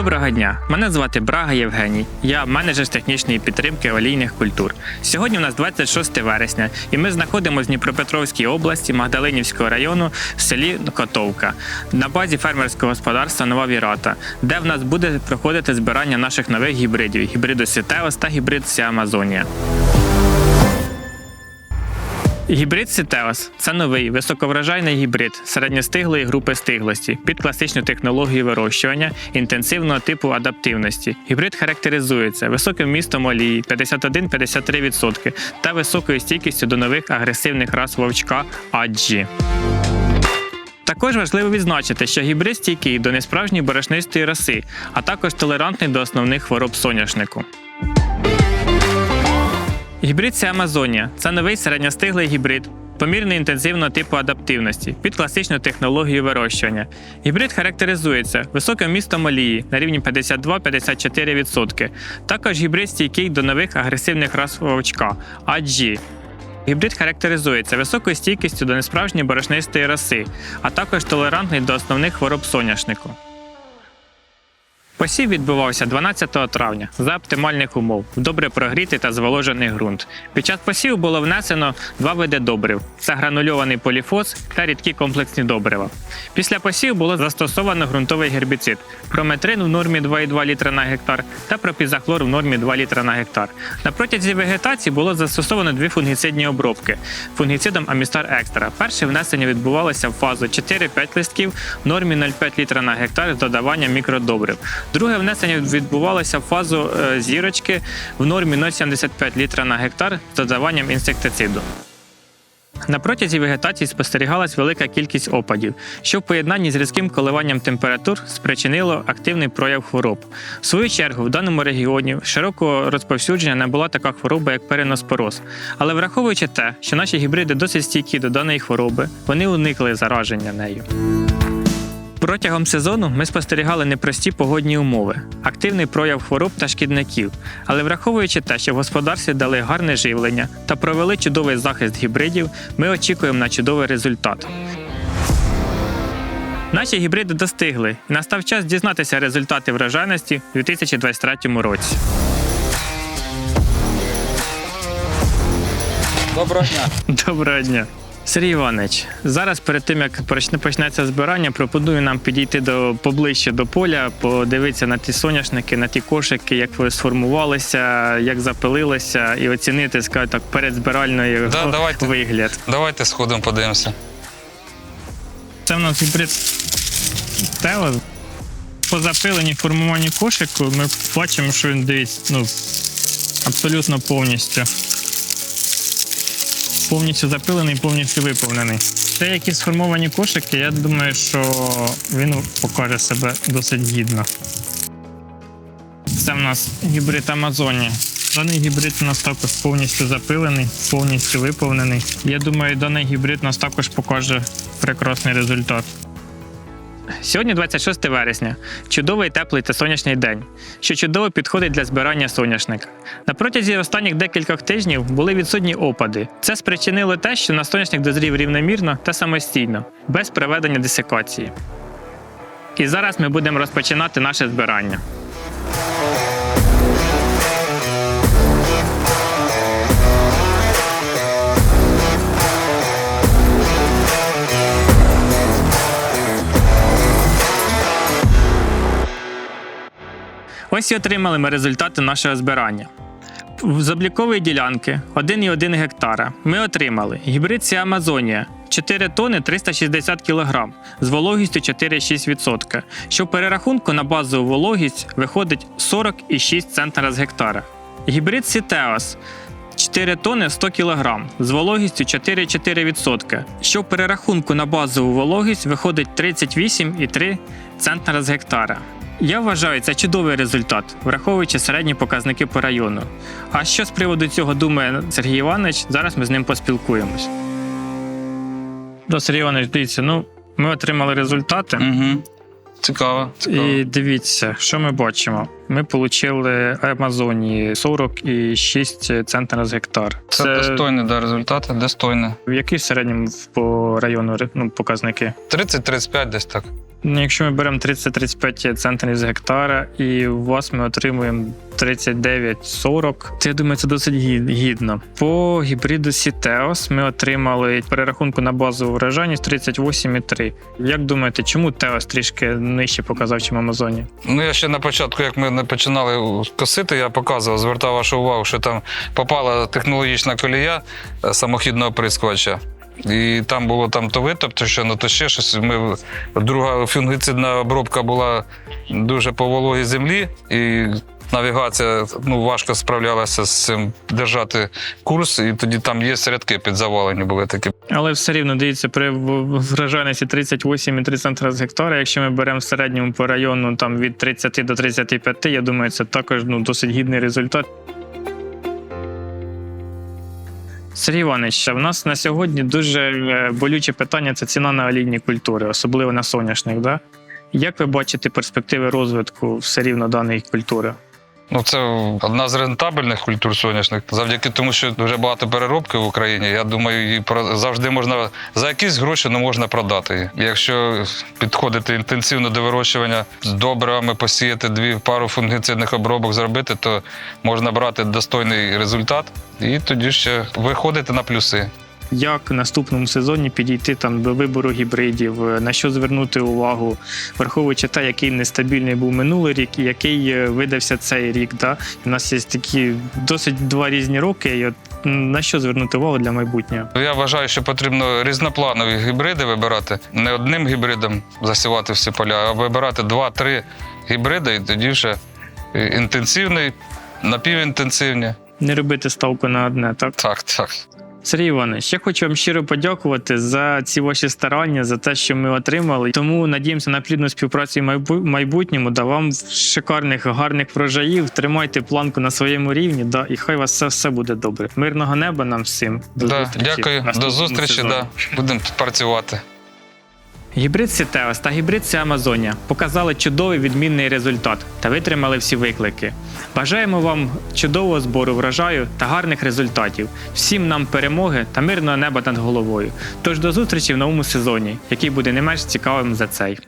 Доброго дня! Мене звати Брага Євгеній. Я менеджер з технічної підтримки олійних культур. Сьогодні у нас 26 вересня, і ми знаходимося в Дніпропетровській області Магдалинівського району в селі Котовка на базі фермерського господарства Нова Вірата, де в нас буде проходити збирання наших нових гібридів гібриду Сітеос та гібрид Сі Амазонія. Гібрид Сітеос це новий високоврожайний гібрид середньостиглої групи стиглості під класичну технологію вирощування інтенсивного типу адаптивності. Гібрид характеризується високим вмістом олії 51-53% та високою стійкістю до нових агресивних рас вовчка аджі. Також важливо відзначити, що гібрид стійкий до несправжньої борошнистої роси, а також толерантний до основних хвороб соняшнику. Гібрид Сі Амазонія це новий середньостиглий гібрид. Помірно інтенсивного типу адаптивності під класичну технологію вирощування. Гібрид характеризується високим містом олії на рівні 52-54%. Також гібрид стійкий до нових агресивних рас вовчка AG. Гібрид характеризується високою стійкістю до несправжньої борошнистої роси, а також толерантний до основних хвороб соняшнику. Посів відбувався 12 травня за оптимальних умов в добре прогрітий та зволожений ґрунт. Під час посіву було внесено два види добрив: це гранульований поліфос та рідкі комплексні добрива. Після посіву було застосовано ґрунтовий гербіцид прометрин в нормі 2,2 літра на гектар та пропізахлор в нормі 2 літра на гектар. На протязі вегетації було застосовано дві фунгіцидні обробки фунгіцидом Амістар Екстра. Перше внесення відбувалося в фазу 4-5 листків в нормі 0,5 літра на гектар з додаванням мікродобрив. Друге внесення відбувалося в фазу е, зірочки в нормі 0,75 літра на гектар з додаванням інсектициду. На протязі вегетації спостерігалась велика кількість опадів, що в поєднанні з різким коливанням температур спричинило активний прояв хвороб. В свою чергу, в даному регіоні широкого розповсюдження не була така хвороба, як переноспороз. Але враховуючи те, що наші гібриди досить стійкі до даної хвороби, вони уникли зараження нею. Протягом сезону ми спостерігали непрості погодні умови, активний прояв хвороб та шкідників. Але враховуючи те, що в господарстві дали гарне живлення та провели чудовий захист гібридів, ми очікуємо на чудовий результат. Наші гібриди достигли, і настав час дізнатися результати врожайності у 2023 році. Доброго дня. Доброго дня. Сергій Іванович, зараз перед тим як почнеться збирання, пропоную нам підійти до поближче до поля, подивитися на ті соняшники, на ті кошики, як вони сформувалися, як запилилися, і оцінити, скажімо так, передзбиральний Да, давайте. вигляд. Давайте сходимо, подивимося. Це в нас гібрид Тео. По запиленні формуванні кошику ми бачимо, що він дивіться, ну, абсолютно повністю. Повністю запилений, повністю виповнений. Це які сформовані кошики, я думаю, що він покаже себе досить гідно. Це в нас гібрид Амазоні. Даний гібрид у нас також повністю запилений, повністю виповнений. Я думаю, даний гібрид нас також покаже прекрасний результат. Сьогодні 26 вересня. Чудовий теплий та сонячний день, що чудово підходить для збирання соняшника. На протязі останніх декількох тижнів були відсутні опади. Це спричинило те, що на соняшник дозрів рівномірно та самостійно, без проведення десикації. І зараз ми будемо розпочинати наше збирання. Ось і отримали ми результати нашого збирання. З облікової ділянки 1,1 гектара ми отримали гібрид Сі Амазонія 4 тони 360 кг з вологістю 4,6%, що в перерахунку на базову вологість виходить 40,6 центнера з гектара. Гібрид Сітеос 4 тони 100 кг з вологістю 4,4%, що в перерахунку на базову вологість виходить 38,3 центнера з гектара. Я вважаю, це чудовий результат, враховуючи середні показники по району. А що з приводу цього думає Сергій Іванович, зараз ми з ним поспілкуємось. До Сергій Іванович, дивіться, ну ми отримали результати. Угу. Цікаво. цікаво. І дивіться, що ми бачимо. Ми отримали Амазонії 46 центнерів з гектар. Це, достойні да, результати, достойні. Які в середньому по району ну, показники? 30-35 десь так. Ну, Якщо ми беремо 30-35 центнерів з гектара, і у вас ми отримуємо 39-40, то я думаю, це досить гідно. По гібриду Сітеос ми отримали перерахунку на базову врожайність 38,3. Як думаєте, чому Теос трішки нижче показав, чим Амазоні? Ну, я ще на початку, як ми починали косити, я показував, звертав вашу увагу, що там попала технологічна колія е, самохідного прискувача. І там було там то витоп, що ну то ще щось. Ми, друга фунгицидна обробка була дуже по вологій землі, і навігація ну, важко справлялася з цим держати курс, і тоді там є рядки під завалені були такі. Але все рівно дивіться, при в- врожайності 38,3 центра з гектара, якщо ми беремо в середньому по району там від 30 до 35, я думаю, це також ну, досить гідний результат. Сергій Іванович, в нас на сьогодні дуже е, болюче питання це ціна на олійні культури, особливо на соняшник. Да? Як ви бачите перспективи розвитку все рівно даної культури? Ну, це одна з рентабельних культур соняшник. Завдяки тому, що дуже багато переробки в Україні. Я думаю, її завжди можна за якісь гроші ну, можна продати. Якщо підходити інтенсивно до вирощування з добривами, посіяти дві пару фунгіцидних обробок зробити, то можна брати достойний результат і тоді ще виходити на плюси. Як в наступному сезоні підійти там до вибору гібридів, е, на що звернути увагу, враховуючи те, який нестабільний був минулий рік і який е, видався цей рік. Да? У нас є такі досить два різні роки. І от на що звернути увагу для майбутнього? Я вважаю, що потрібно різнопланові гібриди вибирати. Не одним гібридом засівати всі поля, а вибирати два-три гібриди, і тоді вже е, інтенсивний, напівінтенсивні. Не робити ставку на одне, так? Так, так. Сергій Іванович, я хочу вам щиро подякувати за ці ваші старання, за те, що ми отримали. Тому надіємося на плідну співпрацю в майбутньому. Да вам шикарних, гарних врожаїв. Тримайте планку на своєму рівні. Да, і хай у вас все, все буде добре. Мирного неба нам всім. До Да, зустрічі дякую, до зустрічі. Да. Будемо працювати. Гібрид Сітеос та гібрид Амазонія показали чудовий відмінний результат та витримали всі виклики. Бажаємо вам чудового збору врожаю та гарних результатів, всім нам перемоги та мирного неба над головою. Тож до зустрічі в новому сезоні, який буде не менш цікавим за цей.